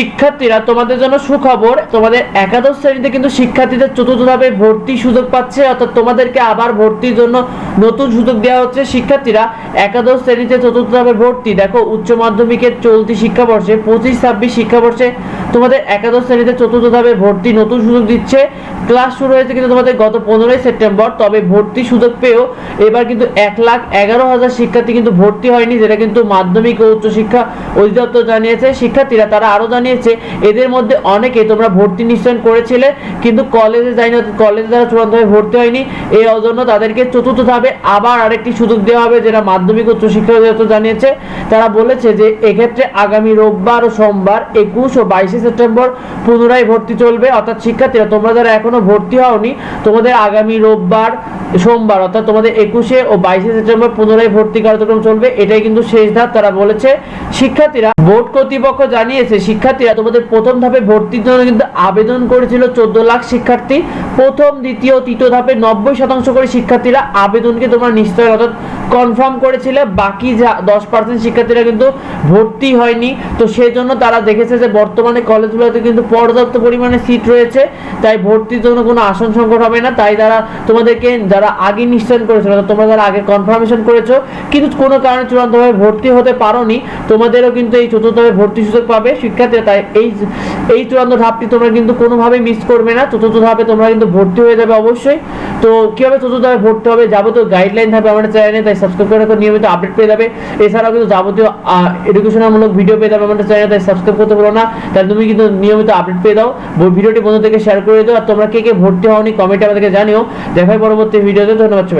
শিক্ষার্থীরা তোমাদের জন্য সুখবর, তোমাদের একাদশ শ্রেণীতে কিন্তু শিক্ষার্থীদের চতুর্থ ধাপে ভর্তি সুযোগ পাচ্ছে, অর্থাৎ তোমাদেরকে আবার ভর্তির জন্য নতুন সুযোগ দেওয়া হচ্ছে। শিক্ষার্থীরা একাদশ শ্রেণীতে চতুর্থ ধাপে ভর্তি। দেখো, উচ্চ মাধ্যমিকের চলতি শিক্ষাবর্ষে, পঁচিশ, ছাব্বিশ শিক্ষাবর্ষে তোমাদের একাদশ শ্রেণীতে চতুর্থ ধাপে ভর্তি নতুন সুযোগ দিচ্ছে। ক্লাস শুরু হয়েছে কিন্তু তোমাদের গত পনেরোই সেপ্টেম্বর, তবে ভর্তি সুযোগ পেয়েও এবার কিন্তু এক লাখ এগারো হাজার শিক্ষার্থী কিন্তু ভর্তি হয়নি, যেটা কিন্তু মাধ্যমিক ও উচ্চশিক্ষা অধিদপ্তর জানিয়েছে। শিক্ষার্থীরা তারা আরও জানিয়েছে এদের মধ্যে অনেকে তোমরা ভর্তি নিশ্চয়ন করেছিলে, কিন্তু কলেজে যায়নি কলেজে যারা চূড়ান্তভাবে ভর্তি হয়নি, এই জন্য তাদেরকে চতুর্থ ধাপে আবার আরেকটি সুযোগ দেওয়া হবে, যেটা মাধ্যমিক ও উচ্চশিক্ষা অধিদপ্তর জানিয়েছে। তারা বলেছে যে, এক্ষেত্রে আগামী রোববার ও সোমবার, একুশ ও বাইশে সেপ্টেম্বর পুনরায় ভর্তি চলবে। অর্থাৎ শিক্ষার্থীরা, তোমরা যারা এখনও ভর্তি হওনি, তোমাদের আগামী রোববার, সোমবার, অর্থাৎ তোমাদের একুশে ও বাইশে সেপ্টেম্বর পুনরায় ভর্তি কার্যক্রম চলবে, এটাই কিন্তু শেষ ধাপ, তারা বলেছে। শিক্ষার্থীরা বোর্ড কর্তৃপক্ষ জানিয়েছে, শিক্ষার্থীরা তোমাদের প্রথম ধাপে ভর্তির জন্য কিন্তু আবেদন করেছিল চোদ্দ লাখ শিক্ষার্থী। প্রথম, দ্বিতীয়, তৃতীয় ধাপে নব্বই শতাংশ করে শিক্ষার্থীরা আবেদনকে তোমরা নিশ্চয় অর্থাৎ কনফার্ম করেছিলে। বাকি যা দশ পার্সেন্ট শিক্ষার্থীরা কিন্তু ভর্তি হয়নি। তো সেই জন্য তারা দেখেছে যে বর্তমানে কলেজগুলোতে কিন্তু পর্যাপ্ত পরিমাণে সিট রয়েছে। তাই ভর্তির জন্য কোনো আসন সংকট হবে না। তাই তারা তোমাদেরকে, যারা আগে নিশ্চয়ন করেছিল তোমরা যারা আগে কনফার্মেশন করেছ, কিন্তু কোনো কারণে চূড়ান্তভাবে ভর্তি হতে পারোনি, তোমাদেরও কিন্তু এই চতুর্থভাবে ভর্তি সুযোগ পাবে শিক্ষার্থীরা তাই এই এই চূড়ান্ত ধাপটি তোমরা কিন্তু কোনোভাবেই মিস করবে না। চতুর্থ ধাপে তোমরা কিন্তু ভর্তি হয়ে যাবে অবশ্যই। তো কীভাবে চতুর্থ ধাপে ভর্তি হবে যাবতীয় গাইডলাইন থাকবে আমাদের চ্যানেলে তাই সাবস্ক্রাইব করে রাখো, নিয়মিত আপডেট পেয়ে যাবে। এছাড়াও কিন্তু যাবতীয় এডুকেশনামূলক ভিডিও পেয়ে যাবে আমাদের চ্যানেলে তাই সাবস্ক্রাইব করতে পারো না। তাহলে তুমি কিন্তু নিয়মিত আপডেট পেয়ে দাও। ভিডিওটি বন্ধুদেরকে শেয়ার করে দাও। আর তোমরা কে কে ভর্তি হওনি কমেন্টে আমাদেরকে জানিও। দেখাই পরবর্তী ভিডিওতে ধন্যবাদ সবাই